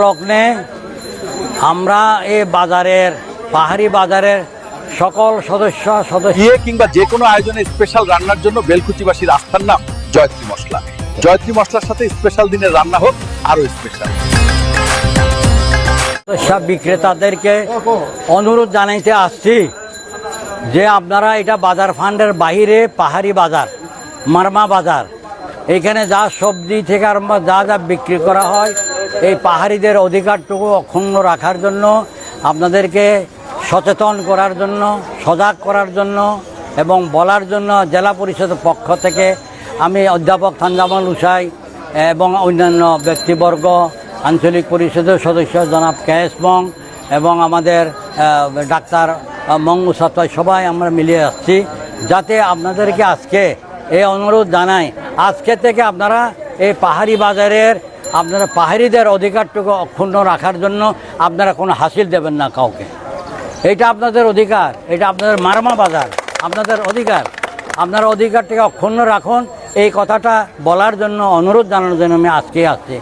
লগ্নে আমরা এই বাজারের পাহাড়ি বাজারের সকল সদস্য সদস্য বিয়ে কিংবা যে কোনো আয়োজনে স্পেশাল রান্নার জন্য বেলকুচিবাসীর আস্থার নাম জয়ত্রী মশলা। জয়ত্রী মশলার সাথে স্পেশাল দিনের রান্না হোক আরও স্পেশাল সব বিক্রেতাদেরকে অনুরোধ জানাইতে আসছি যে আপনারা এটা বাজার ফান্ডের বাইরে পাহাড়ি বাজার মারমা বাজার। এখানে যা সবজি থেকে আরম্ভ যা যা বিক্রি করা হয়, এই পাহাড়িদের অধিকারটুকু অক্ষুণ্ণ রাখার জন্য, আপনাদেরকে সচেতন করার জন্য, সজাগ করার জন্য এবং বলার জন্য জেলা পরিষদের পক্ষ থেকে আমি অধ্যাপক থানজামাল উসাই এবং অন্যান্য ব্যক্তিবর্গ, আঞ্চলিক পরিষদের সদস্য জনাব কেএস মং এবং আমাদের ডাক্তার মঙ্গু সাত্তাই সবাই আমরা মিলিয়ে আসছি, যাতে আপনাদেরকে আজকে এই অনুরোধ জানাই, আজকে থেকে আপনারা এই পাহাড়ি বাজারের, আপনারা পাহাড়িদের অধিকারটুকু অক্ষুণ্ণ রাখার জন্য আপনারা কোনো হাসিল দেবেন না কাউকে। এটা আপনাদের অধিকার এটা আপনাদের মারমা বাজার, আপনাদের অধিকার। আপনার অধিকারটাকে অক্ষুণ্ণ রাখুন, এই কথাটা বলার জন্য, অনুরোধ জানানোর জন্য আমি আজকেই আসছি।